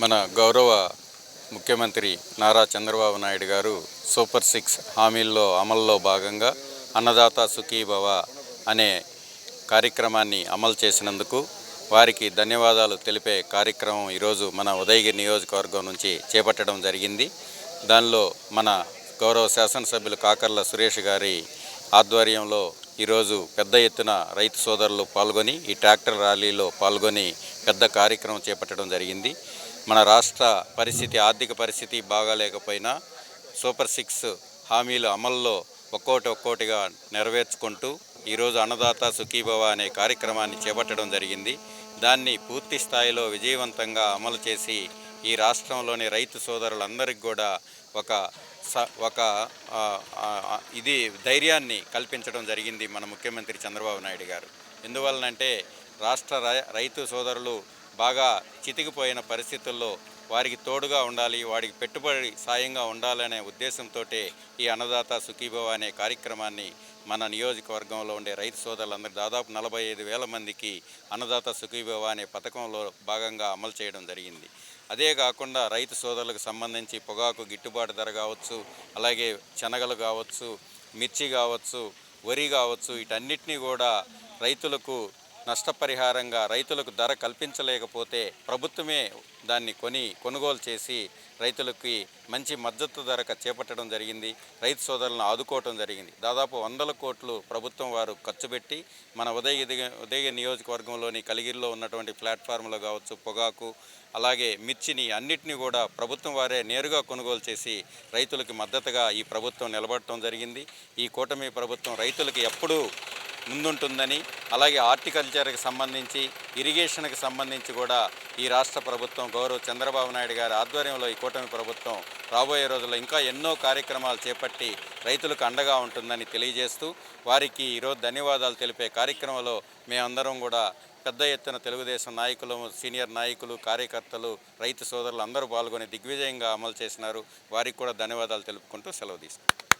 మన గౌరవ ముఖ్యమంత్రి నారా చంద్రబాబు నాయుడు గారు సూపర్ సిక్స్ హామీల్లో అమల్లో భాగంగా అన్నదాత సుఖీభవ అనే కార్యక్రమాన్ని అమలు చేసినందుకు వారికి ధన్యవాదాలు తెలిపే కార్యక్రమం ఈరోజు మన ఉదయగిరి నియోజకవర్గం నుంచి చేపట్టడం జరిగింది. దానిలో మన గౌరవ శాసనసభ్యులు కాకర్ల సురేష్ గారి ఆధ్వర్యంలో ఈరోజు పెద్ద ఎత్తున రైతు సోదరులు పాల్గొని ఈ ట్రాక్టర్ ర్యాలీలో పాల్గొని పెద్ద కార్యక్రమం చేపట్టడం జరిగింది. మన రాష్ట్ర పరిస్థితి ఆర్థిక పరిస్థితి బాగాలేకపోయినా సూపర్ సిక్స్ హామీలు అమల్లో ఒక్కోటి ఒక్కోటిగా నెరవేర్చుకుంటూ ఈరోజు అన్నదాత సుఖీభవ అనే కార్యక్రమాన్ని చేపట్టడం జరిగింది. దాన్ని పూర్తి స్థాయిలో విజయవంతంగా అమలు చేసి ఈ రాష్ట్రంలోని రైతు సోదరులందరికీ కూడా ఒక స ఒక ఇది ధైర్యాన్ని కల్పించడం జరిగింది మన ముఖ్యమంత్రి చంద్రబాబు నాయుడు గారు. ఎందువలనంటే రాష్ట్ర రై- రైతు సోదరులు బాగా చితికిపోయిన పరిస్థితుల్లో వారికి తోడుగా ఉండాలి వాడికి పెట్టుబడి సాయంగా ఉండాలనే ఉద్దేశంతో ఈ అన్నదాత సుఖీభవ అనే కార్యక్రమాన్ని మన నియోజకవర్గంలో ఉండే రైతు సోదరులందరూ దాదాపు నలభై ఐదు వేల మందికి అన్నదాత సుఖీభవ అనే పథకంలో భాగంగా అమలు చేయడం జరిగింది. అదే కాకుండా రైతు సోదరులకు సంబంధించి పొగాకు గిట్టుబాటు ధర కావచ్చు అలాగే శనగలు కావచ్చు మిర్చి కావచ్చు వరి కావచ్చు వీటన్నిటినీ కూడా రైతులకు నష్టపరిహారంగా రైతులకు ధర కల్పించలేకపోతే ప్రభుత్వమే దాన్ని కొని కొనుగోలు చేసి రైతులకి మంచి మద్దతు ధరకు చేపట్టడం జరిగింది. రైతు సోదరులను ఆదుకోవటం జరిగింది. దాదాపు వందల కోట్లు ప్రభుత్వం వారు ఖర్చు పెట్టి మన ఉదయ ఉదయ నియోజకవర్గంలోని కలిగిరిలో ఉన్నటువంటి ప్లాట్ఫామ్లో కావచ్చు పొగాకు అలాగే మిర్చిని అన్నిటినీ కూడా ప్రభుత్వం వారే నేరుగా కొనుగోలు చేసి రైతులకి మద్దతుగా ఈ ప్రభుత్వం నిలబడటం జరిగింది. ఈ కూటమి ప్రభుత్వం రైతులకి ఎప్పుడూ ముందుంటుందని అలాగే హార్టికల్చర్కి సంబంధించి ఇరిగేషన్కి సంబంధించి కూడా ఈ రాష్ట్ర ప్రభుత్వం గౌరవ చంద్రబాబు నాయుడు గారి ఆధ్వర్యంలో ఈ కూటమి ప్రభుత్వం రాబోయే రోజుల్లో ఇంకా ఎన్నో కార్యక్రమాలు చేపట్టి రైతులకు అండగా ఉంటుందని తెలియజేస్తూ వారికి ఈరోజు ధన్యవాదాలు తెలిపే కార్యక్రమంలో మేమందరం కూడా పెద్ద ఎత్తున తెలుగుదేశం నాయకులు సీనియర్ నాయకులు కార్యకర్తలు రైతు సోదరులు అందరూ పాల్గొని దిగ్విజయంగా అమలు చేసినారు. వారికి కూడా ధన్యవాదాలు తెలుపుకుంటూ సెలవు తీసుకుంటాం